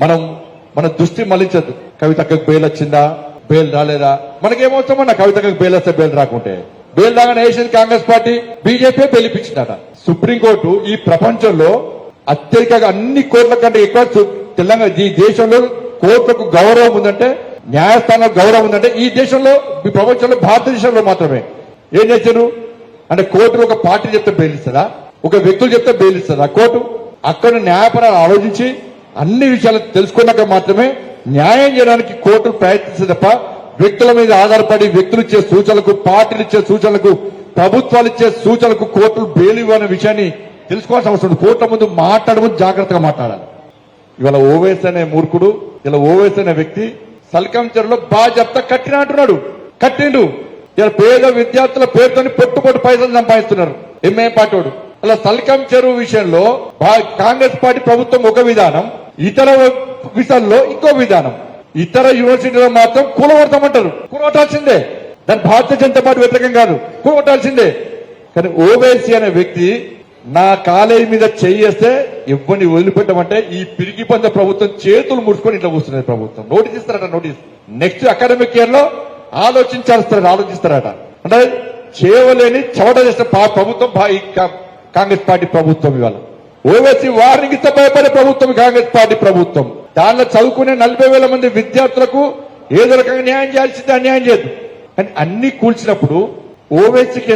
మనం మన దృష్టి మళ్ళించద్దు కవితకు బెయిల్ వచ్చిందా? బెయిల్ రాలేదా? మనకేమవుతామన్నా కవితకు బెయిల్ వస్తే బెయిల్ రాకుంటే. బెయిల్ రాగానే ఏషియన్ కాంగ్రెస్ పార్టీ బీజేపీ బెయిలిపించిందట సుప్రీంకోర్టు ఈ ప్రపంచంలో అత్యధికంగా అన్ని కోర్టుల కంటే ఎక్కువ తెలంగాణ ఈ దేశంలో కోర్టులకు గౌరవం ఉందంటే న్యాయస్థానం గౌరవం ఉందంటే ఈ దేశంలో ఈ ప్రపంచంలో భారతదేశంలో మాత్రమే. ఏం చేశారు? అంటే కోర్టు ఒక పార్టీ చెప్తే బెయిలిస్తారా ఇస్తుందా ఒక వ్యక్తులు చెప్తే బెయిలిస్తారా ఇస్తుందా కోర్టు అక్కడ న్యాయపరాలు ఆలోచించి అన్ని విషయాలు తెలుసుకున్నాక మాత్రమే న్యాయం చేయడానికి కోర్టు ప్రయత్నిస్తుంది తప్ప వ్యక్తుల మీద ఆధారపడి వ్యక్తులు ఇచ్చే సూచనలకు పార్టీలు ఇచ్చే సూచనలకు ప్రభుత్వాలు ఇచ్చే సూచనలకు కోర్టులు బెయిల్ ఇవ్వనే విషయాన్ని తెలుసుకోవాల్సిన అవసరం ఉంది. కోర్టుల ముందు మాట్లాడము జాగ్రత్తగా మాట్లాడాలి. ఇవాళ ఓవేస్ అనే మూర్ఖుడు ఇలా ఓవేస్ అనే వ్యక్తి సల్కంచర్లో బాగా చెప్తా కట్టిన అంటున్నాడు. కట్టిండు. ఇలా పేద విద్యార్థుల పేరుతో పొట్టు పొట్టు పైసలు సంపాదిస్తున్నారు. ఎంఏ పార్టీ అలా సల్కం చెరువు విషయంలో బా- కాంగ్రెస్ పార్టీ ప్రభుత్వం ఒక విధానం ఇతర విషయాల్లో ఇంకో విధానం. ఇతర యూనివర్సిటీలో మాత్రం కూలగొడతామంటారు కూలగొట్టాల్సిందే దాని భారతీయ జనతా పార్టీ వ్యతిరేకం కాదు. కూలగొట్టాల్సిందే కానీ ఓవైసీ అనే వ్యక్తి నా కాలేజీ మీద చేయేస్తే ఇవ్వని వదిలిపెట్టమంటే ఈ పిరిగి పంద ప్రభుత్వం చేతులు ముడుచుకొని ఇట్లా కూర్చున్నది ప్రభుత్వం. నోటీస్ ఇస్తారట నోటీస్. నెక్స్ట్ అకాడమిక్ ఇయర్లో ఆలోచించాల్స్తారట ఆలోచిస్తారట. అంటే చేయలేని చవట చేసిన పా- ప్రభుత్వం కాంగ్రెస్ పార్టీ ప్రభుత్వం ఇవాళ. ఓవైసీ వారిని భయపడే ప్రభుత్వం కాంగ్రెస్ పార్టీ ప్రభుత్వం. దానిలో చదువుకునే నలభై వేల మంది విద్యార్థులకు ఏదో రకంగా న్యాయం చేయాల్సిందే అన్యాయం చేయదు అని అన్ని కూల్చినప్పుడు ఓవైసీకి